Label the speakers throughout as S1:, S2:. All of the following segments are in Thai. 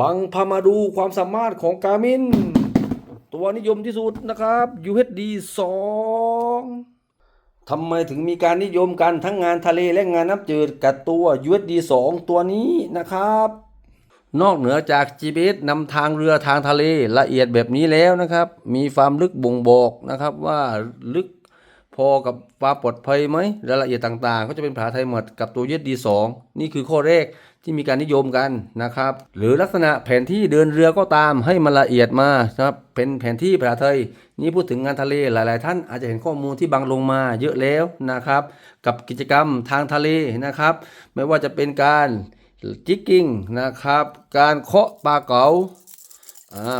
S1: บังพามาดูความสามารถของกามิน ตัวนิยมที่สุดนะครับ UHD 2ทำไมถึงมีการนิยมกันทั้งงานทะเลและงานน้ำจืดกับตัว UHD 2 ตัวนี้นะครับ นอกเหนือจาก GPS นำทางเรือทางทะเลละเอียดแบบนี้แล้วนะครับ มีความลึกบ่งบอกนะครับว่าลึก พอกับความปลอดภัยไหมรายละเอียดต่างๆ ก็จะเป็นภาษาไทยหมดกับตัว UHD 2นี่คือข้อแรกที่มีการนิยมกันนะครับ หรือลักษณะแผนที่เดินเรือก็ตามให้มันละเอียดมาครับเป็นแผนที่ภาษาไทย นี่พูดถึงงานทะเลหลาย ๆ ท่านอาจจะเห็นข้อมูลที่บังลงมาเยอะแล้วนะครับ กับกิจกรรมทางทะเลนะครับ ไม่ว่าจะเป็นการจิกกิ้งนะครับ การเคาะปลาเก๋า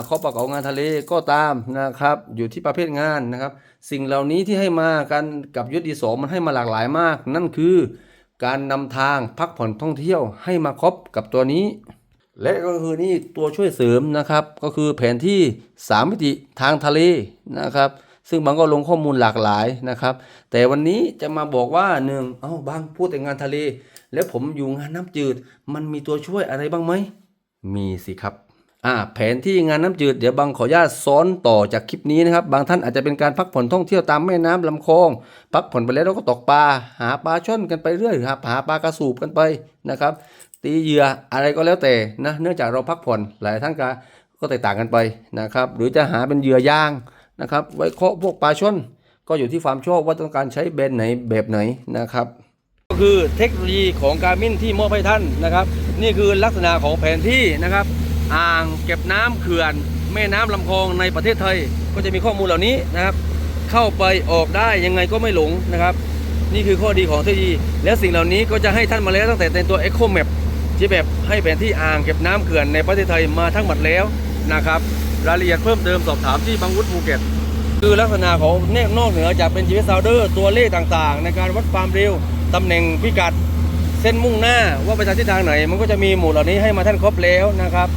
S1: เคาะปลาเก๋างานทะเลก็ตามนะครับ อยู่ที่ประเภทงานนะครับ สิ่งเหล่านี้ที่ให้มากันกับยุทธดีสองมันให้มาหลากหลายมาก นั่นคือการนำทางพักผ่อนท่องเที่ยวให้มาครบกับตัวนี้ และก็คือนี่ตัวช่วยเสริมนะครับ ก็คือแผนที่ 3 มิติทางทะเลนะครับ ซึ่งบางก็ลงข้อมูลหลากหลายนะครับ แต่วันนี้จะมาบอกว่าหนึ่งเอ้าบางพูดแต่งานทะเล แล้วผมอยู่งานน้ำจืด มันมีตัวช่วยอะไรบ้างไหมมีสิครับ อ่าแผนที่งานน้ำจืดเดี๋ยวบางขออนุญาตซ้อนต่อจากคลิปนี้นะครับบางท่านอาจจะเป็นการพักผ่อนท่องเที่ยวตามแม่น้ำลำคลอง พักผ่อนไปแล้วเราก็ตกปลาหาปลาช่อนกันไปเรื่อยครับหาปลากระสูบกันไปนะครับ ตีเหยื่ออะไรก็แล้วแต่นะเนื่องจากเราพักผ่อนหลายท่านก็ก็แตกต่างกันไปนะครับ หรือจะหาเป็นเหยื่อย่างนะครับ ไว้เคาะพวกปลาช่อนก็อยู่ที่ความชอบว่าต้องการใช้แบรนด์ไหนแบบไหนนะครับก็คือเทคโนโลยีของการมินที่มอบให้ท่านนะครับ นี่คือลักษณะของแผนที่นะครับ อ่างเก็บน้ำเขื่อน แม่น้ำลำคลองในประเทศไทย ก็จะมีข้อมูลเหล่านี้นะครับ เข้าไปออกได้ยังไงก็ไม่หลงนะครับ นี่คือข้อดีของเทคโนโลยี และสิ่งเหล่านี้ก็จะให้ท่านมาแล้วตั้งแต่ในตัว Echo Map ที่แบบให้แผนที่อ่างเก็บน้ำเขื่อนในประเทศไทยมาทั้งหมดแล้วนะครับรายละเอียดเพิ่มเติมสอบถามที่บางวุฒิภูเก็ตคือลักษณะของเนกนอกเหนือจากเป็น GPS Sounder ตัวเลขต่างๆ ในการวัดความเร็วตำแหน่งพิกัดเส้นมุ่งหน้าว่าไปทางทิศทางไหน มันก็จะมีหมู่เหล่านี้ให้มาท่านครบแล้วนะครับ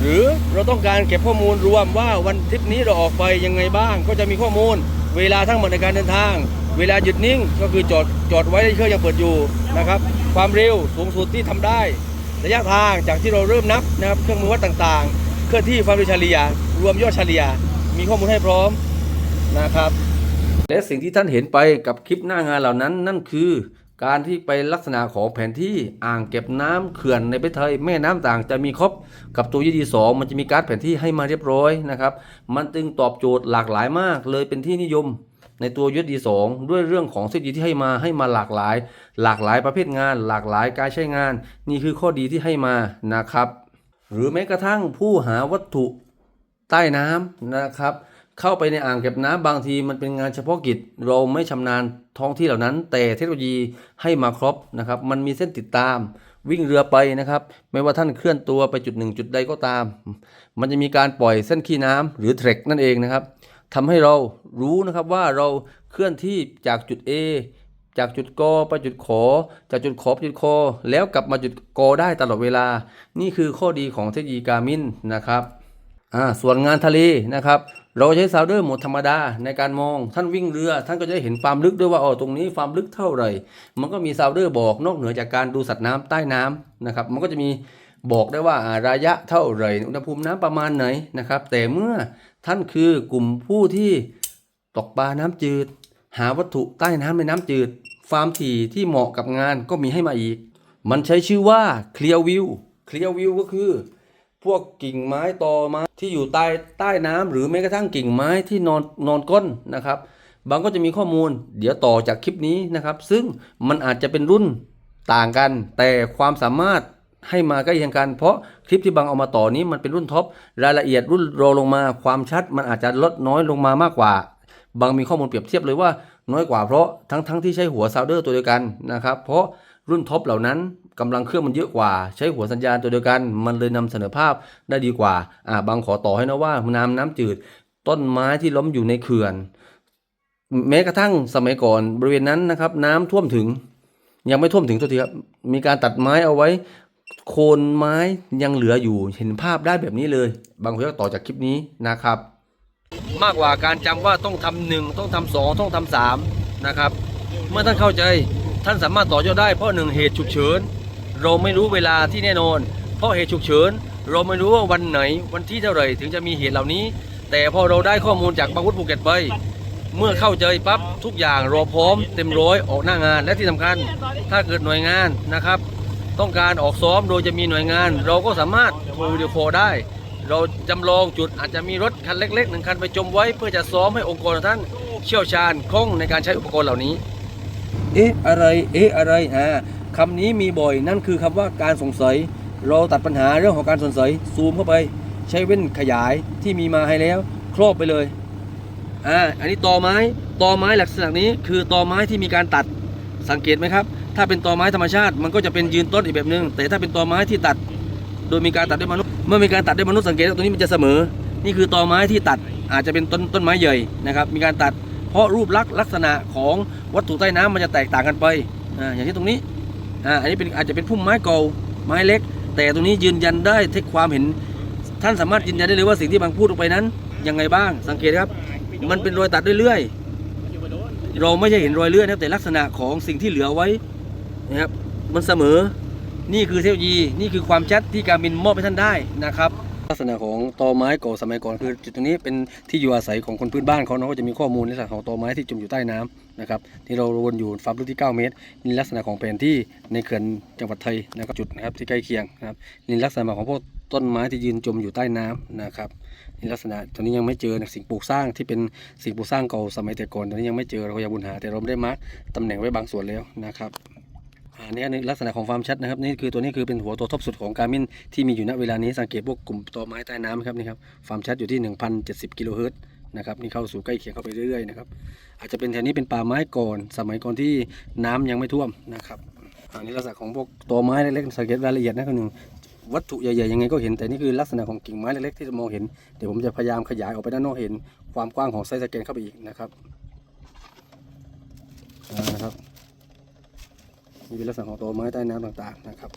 S1: หรือเราต้องการเก็บข้อมูลรวมว่าวันทริปนี้เราออกไปยังไงบ้าง ก็จะมีข้อมูล เวลาทั้งหมดในการเดินทาง เวลาหยุดนิ่งก็คือจอดจอดไว้ในเครื่องยังเปิดอยู่นะครับ ความเร็วสูงสุดที่ทำได้ระยะทางจากที่เราเริ่มนับนะครับเครื่องมือวัดต่างๆ เคลื่อนที่ความเร็วเฉลี่ยรวมยอดเฉลี่ยมีข้อมูลให้พร้อมนะครับ และสิ่งที่ท่านเห็นไปกับคลิปหน้างานเหล่านั้นนั่นคือ การที่ไปลักษณะของแผนที่อ่างเก็บน้ำเขื่อนในประเทศไทยแม่น้ำต่างจะมีครบกับตัวยีดีสองมันจะมีการ์ดแผนที่ให้มาเรียบร้อยนะครับ มันจึงตอบโจทย์หลากหลายมากเลยเป็นที่นิยมในตัวยุทธดีสองด้วยเรื่องของเทคโนโลยีที่ให้มาให้มาหลากหลาย หลากหลายประเภทงาน หลากหลายการใช้งาน นี่คือข้อดีที่ให้มานะครับ หรือแม้กระทั่งผู้หาวัตถุใต้น้ำนะครับ เข้าไปในอ่างเก็บน้ำบางทีมันเป็นงานเฉพาะกิจ เราไม่ชำนาญท้องที่เหล่านั้น แต่เทคโนโลยีให้มาครบนะครับ มันมีเส้นติดตาม วิ่งเรือไปนะครับ ไม่ว่าท่านเคลื่อนตัวไปจุดหนึ่งจุดใดก็ตาม มันจะมีการปล่อยเส้นขี้น้ำหรือเทรคนั่นเองนะครับทำให้เรารู้นะครับว่าเราเคลื่อนที่จากจุด A จากจุดกไปจุดขอจากจุดขอไปจุดคอแล้วกลับมาจุดกได้ตลอดเวลา นี่คือข้อดีของเทคโนโลยีการมินนะครับ อ่าส่วนงานทะเลนะครับ เราใช้ซาวเดอร์โหมดธรรมดาในการมองท่านวิ่งเรือ ท่านก็จะได้เห็นความลึกด้วยว่าอ๋อตรงนี้ความลึกเท่าไหร่ มันก็มีซาวเดอร์บอกนอกเหนือจากการดูสัตว์น้ำใต้น้ำนะครับมันก็จะมีบอกได้ว่าระยะเท่าไหร่อุณหภูมิน้ำประมาณไหนนะครับ แต่เมื่อท่านคือกลุ่มผู้ที่ตกปลาน้ำจืด หาวัตถุใต้น้ำในน้ำจืดฟาร์มถี่ที่เหมาะกับงานก็มีให้มาอีก มันใช้ชื่อว่า Clear View Clear View ก็คือ พวกกิ่งไม้ตอไม้ ที่อยู่ใต้ใต้น้ำหรือแม้กระทั่งกิ่งไม้ที่นอนนอนก้นนะครับ บางก็จะมีข้อมูล เดี๋ยวต่อจากคลิปนี้นะครับ ซึ่งมันอาจจะเป็นรุ่นต่างกัน แต่ความสามารถให้มาใกล้เคียงกันเพราะคลิปที่บางเอามาต่อนี้มันเป็นรุ่นท็อปรายละเอียดรุ่นโรลงมาความชัด มันอาจจะลดน้อยลงมามากกว่า บางมีข้อมูลเปรียบเทียบเลยว่าน้อยกว่าเพราะทั้งทั้งที่ใช้หัวซาวเดอร์ตัวเดียวกันนะครับ เพราะ รุ่นท็อปเหล่านั้นกำลังเครื่องมันเยอะกว่า ใช้หัวสัญญาณตัวเดียวกัน มันเลยนำเสนอภาพได้ดีกว่าอ่าบางขอต่อให้นะว่าน้ำน้ำจืด ต้นไม้ที่ล้มอยู่ในเขื่อน แม้กระทั่งสมัยก่อนบริเวณนั้นนะครับ น้ำท่วมถึง ยังไม่ท่วมถึงตัวทีครับมีการตัดไม้เอาไว้โคนไม้ยังเหลืออยู่เห็นภาพได้แบบนี้เลย บางคนก็ต่อจากคลิปนี้นะครับ มากกว่าการจำว่าต้องทำหนึ่งต้องทำสองต้องทำสามนะครับ เมื่อท่านเข้าใจ ท่านสามารถต่อยอดได้เพราะหนึ่งเหตุฉุกเฉินเราไม่รู้เวลาที่แน่นอน เพราะเหตุฉุกเฉินเราไม่รู้ว่าวันไหนวันที่เท่าไหร่ถึงจะมีเหตุเหล่านี้ แต่พอเราได้ข้อมูลจากบางวุฒิภูเก็ตไป เมื่อเข้าใจปั๊บทุกอย่างรอพร้อมเต็มร้อยออกหน้างาน และที่สำคัญถ้าเกิดหน่วยงานนะครับ ต้องการออกซ้อมโดยจะมีหน่วยงาน เราก็สามารถโทรวิดีโอคอลได้ เราจำลองจุดอาจจะมีรถคันเล็กๆหนึ่งคันไปจมไว้ เพื่อจะซ้อมให้องค์กรท่านเชี่ยวชาญคล่องในการใช้อุปกรณ์เหล่านี้ เอ๊ะอะไร เอ๊ะอะไรอ่าคำนี้มีบ่อยนั่นคือคำว่าการสงสัย เราตัดปัญหาเรื่องของการสงสัยซูมเข้าไป ใช้เว้นขยายที่มีมาให้แล้ว ครอบไปเลยอ่าอันนี้ตอไม้ตอไม้ลักษณะนี้คือตอไม้ที่มีการตัดสังเกตไหมครับ ถ้าเป็นตอไม้ธรรมชาติ มันก็จะเป็นยืนต้นอีกแบบหนึงแต่ถ้าเป็นตอไม้ที่ตัด โดยมีการตัดด้วยมนุษย์เมื่อมีการตัดด้วยมนุษย์สังเกตว่าตัวนี้มันจะเสมอ นี่คือตอไม้ที่ตัดอาจจะเป็นต้นต้นไม้ใหญ่นะครับ มีการตัด เพราะรูปลักษณ์ลักษณะของวัตถุใต้น้ำมันจะแตกต่างกันไปอ่าอย่างที่ตรงนี้อ่าอันนี้เป็นอาจจะเป็นพุ่มไม้เก่าไม้เล็ก แต่ตรงนี้ยืนยันได้เทคความเห็น ท่านสามารถยืนยันได้เลยว่าสิ่งที่บางพูดออกไปนั้นยังไงบ้างสังเกตครับ มันเป็นรอยตัดเรื่อยๆเราไม่ใช่เห็นรอยเลื่อนนะครับแต่ลักษณะของสิ่งที่เหลือไว้นะครับมันเสมอนี่คือเทคโนโลยีนี่คือความชัดที่การบินมอบให้ท่านได้นะครับ ลักษณะของตอไม้เก่าสมัยก่อนคือจุดตรงนี้เป็นที่อยู่อาศัยของคนพื้นบ้านเขาเนาะก็จะมีข้อมูลในลักษณะของตอไม้ที่จมอยู่ใต้น้ำนะครับที่เราวนอยู่ความลึกที่ 9 เมตรนี่ลักษณะของแผนที่ในเขื่อนจังหวัดไทยนะครับจุดนะครับที่ใกล้เคียงนะครับนี่ลักษณะของพวกต้นไม้ที่ยืนจมอยู่ใต้น้ำนะครับนี่ลักษณะตอนนี้ยังไม่เจอนะสิ่งปลูกสร้างที่เป็นสิ่งปลูกสร้างเก่าสมัยแต่ก่อนตอนนี้ยังไม่เจอเราก็ยังบุญหาแต่เราไม่ได้มาร์คตำแหน่งไว้บางส่วนแล้วนะครับ อันนี้อันลักษณะของความชัดนะครับนี่คือตัวนี้คือเป็นหัวตัวท็อปสุดของการมินที่มีอยู่ณเวลานี้สังเกตพวกกลุ่มตอไม้ใต้น้ำครับนี่ครับความชัดอยู่ที่ 1070กิโลเฮิรตซ์นะครับนี่เข้าสู่ใกล้เคียงเข้าไปเรื่อยๆนะครับอาจจะเป็นแถวนี้เป็นป่าไม้ก่อน สมัยก่อนที่น้ำยังไม่ท่วมนะครับอันนี้ลักษณะของพวกตอไม้เล็กๆสังเกตรายละเอียดนะครับหนึ่งวัตถุใหญ่ๆยังไงก็เห็นแต่นี่คือลักษณะของกิ่งไม้เล็กๆที่จะมองเห็นเดี๋ยวผมจะพยายามขยายออกไปด้านนอกเห็นความกว้างของไซส์สแกนเข้าไปอีกนะครับอ่านะครับ นี่เป็นลักษณะของตัวไม้ใต้น้ำต่างๆนะครับ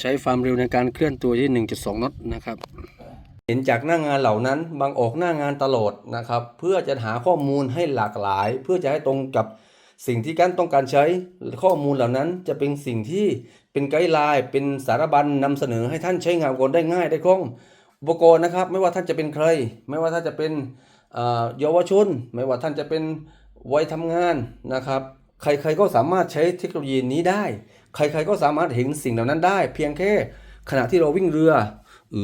S1: ใช้ความเร็วในการเคลื่อนตัวที่ 1.2 น็อตนะครับ เห็นจากหน้างานเหล่านั้นบางออกหน้างานตลอดนะครับ เพื่อจะหาข้อมูลให้หลากหลาย เพื่อจะให้ตรงกับสิ่งที่กันต้องการใช้ข้อมูลเหล่านั้นจะเป็นสิ่งที่เป็นไกด์ไลน์เป็นสารบัญนำเสนอให้ท่านใช้งานอุปกรณ์ได้ง่ายได้คล่องอุปกรณ์นะครับ ไม่ว่าท่านจะเป็นใคร ไม่ว่าท่านจะเป็นเยาวชน ไม่ว่าท่านจะเป็นวัยทำงานนะครับ ใครๆก็สามารถใช้เทคโนโลยีนี้ได้ ใครๆก็สามารถเห็นสิ่งเหล่านั้นได้ เพียงแค่ขณะที่เราวิ่งเรือเอ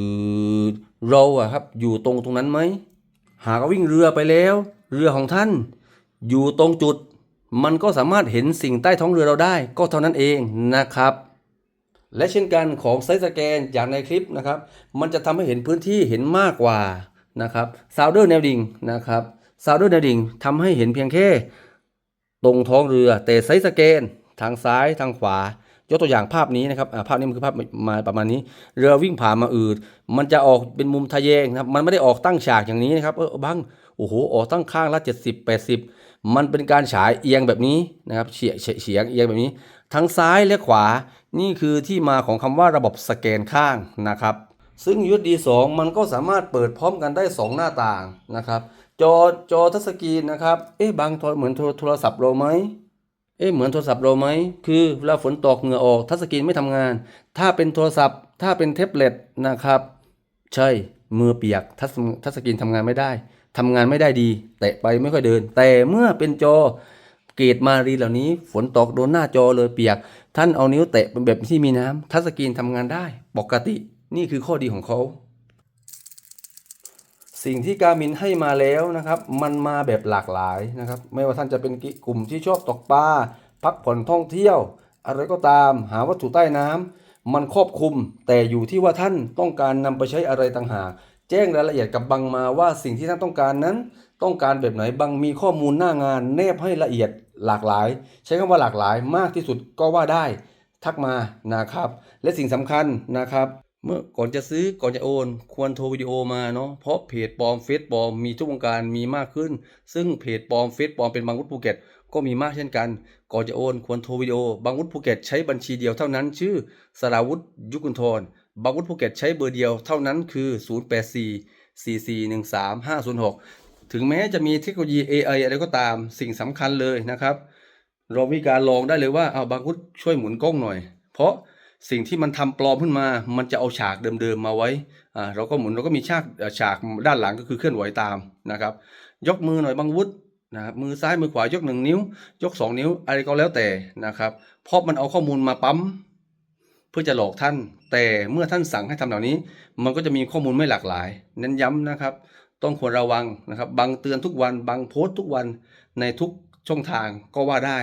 S1: อเราอะครับอยู่ตรงตรงนั้นไหม หากวิ่งเรือไปแล้ว เรือของท่าน อยู่ตรงจุด มันก็สามารถเห็นสิ่งใต้ท้องเรือเราได้ ก็เท่านั้นเองนะครับ และเช่นกันของไซส์สแกนอย่างในคลิปนะครับ มันจะทำให้เห็นพื้นที่เห็นมากกว่านะครับซาวเดอร์แนวดิ่งนะครับซาวเดอร์แนวดิ่งทำให้เห็นเพียงแค่ ตรงท้องเรือแต่ไซส์สแกน ทางซ้ายทางขวายกตัวอย่างภาพนี้นะครับภาพนี้มันคือภาพมาประมาณนี้ เรือวิ่งผ่านมาอืด มันจะออกเป็นมุมทะแยงนะครับ มันไม่ได้ออกตั้งฉากอย่างนี้นะครับ เออบัง โอ้โห ออกตั้งข้างละ 70 80 มันเป็นการฉายเอียงแบบนี้นะครับเฉียเฉียเฉียงเอียงแบบนี้ ทั้งซ้ายและขวา นี่คือที่มาของคำว่าระบบสแกนข้างนะครับ ซึ่ง USB 2มันก็สามารถเปิดพร้อมกันได้ 2 หน้าต่างนะครับ จอจอทัชสกรีนนะครับ เอ๊ะบางโทรเหมือนโทรโทรศัพท์เราไหมเอ๊ะเหมือนโทรศัพท์เราไหม คือเวลาฝนตกเหงื่อออกทัชสกรีนไม่ทำงาน ถ้าเป็นโทรศัพท์ ถ้าเป็นแท็บเล็ตนะครับ ใช่ มือเปียกทัชทัชสกรีนทำงานไม่ได้ทำงานไม่ได้ดี แตะไปไม่ค่อยเดิน แต่เมื่อเป็นจอเกรดมารีเหล่านี้ ฝนตกโดนหน้าจอเลยเปียก ท่านเอานิ้วแตะเป็นแบบที่มีน้ำทัชสกรีนทำงานได้ปกติ นี่คือข้อดีของเขา สิ่งที่การมินให้มาแล้วนะครับ มันมาแบบหลากหลายนะครับ ไม่ว่าท่านจะเป็นกลุ่มที่ชอบตกปลาพักผ่อนท่องเที่ยว อะไรก็ตามหาวัตถุใต้น้ำมันครอบคลุมแต่อยู่ที่ว่าท่านต้องการนำไปใช้อะไรต่างหากแจ้งรายละเอียดกับบังมาว่าสิ่งที่ท่านต้องการนั้น ต้องการแบบไหนบังมีข้อมูลหน้างาน แนบให้ละเอียดหลากหลาย ใช้คำว่าหลากหลายมากที่สุดก็ว่าได้ ทักมานะครับ และสิ่งสำคัญนะครับ เมื่อก่อนจะซื้อก่อนจะโอน ควรโทรวิดีโอมาเนาะเพราะเพจปลอมเฟซปลอมมีทุกวงการมีมากขึ้น ซึ่งเพจปลอมเฟซปลอมเป็นบางวุฒิภูเก็ตก็มีมากเช่นกัน ก่อนจะโอนควรโทรวิดีโอ บางวุฒิภูเก็ตใช้บัญชีเดียวเท่านั้น ชื่อสราวุฒิยุกุลธรบางวุฒิภูเก็ตใช้เบอร์เดียวเท่านั้นคือ 084 4413 506 ถึงแม้จะมีเทคโนโลยี AI อะไรก็ตามสิ่งสำคัญเลยนะครับ เรามีการลองได้เลยว่าเอาบางวุฒิช่วยหมุนกล้องหน่อย เพราะ สิ่งที่มันทำปลอมขึ้นมา มันจะเอาฉากเดิมๆมาไว้อ่าเราก็หมุนเราก็มีฉากฉากด้านหลังก็คือเคลื่อนไหวตามนะครับ ยกมือหน่อยบางวุฒินะครับมือซ้ายมือขวายกหนึ่งนิ้ว ยกสองนิ้วอะไรก็แล้วแต่นะครับเพราะมันเอาข้อมูลมาปั๊มเพื่อจะหลอกท่าน แต่เมื่อท่านสั่งให้ทำเหล่านี้ มันก็จะมีข้อมูลไม่หลากหลาย เน้นย้ำนะครับ ต้องควรระวังนะครับบังเตือนทุกวันบังโพสต์ทุกวันในทุกช่องทางก็ว่าได้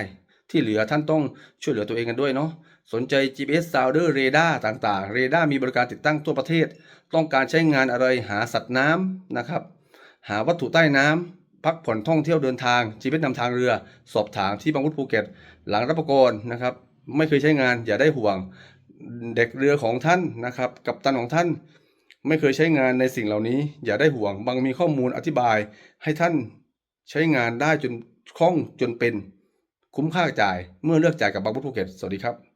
S1: ที่เหลือท่านต้องช่วยเหลือตัวเองกันด้วยเนาะ สนใจ GPS Sounder Radar ต่างๆ เรดาร์มีบริการติดตั้งทั่วประเทศ ต้องการใช้งานอะไรหาสัตว์น้ำนะครับ หาวัตถุใต้น้ำพักผ่อนท่องเที่ยวเดินทางชีวิตนำทางเรือ สอบถามที่บางวุฒภูเก็ต หลังรับประกรนะครับ ไม่เคยใช้งานอย่าได้ห่วง เด็กเรือของท่านนะครับ กับตันของท่าน ไม่เคยใช้งานในสิ่งเหล่านี้ อย่าได้ห่วง บางมีข้อมูลอธิบายให้ท่านใช้งานได้จนคล่องจนเป็น คุ้มค่าจ่ายเมื่อเลือกจ่ายกับบางวุฒภูเก็ตสวัสดีครับ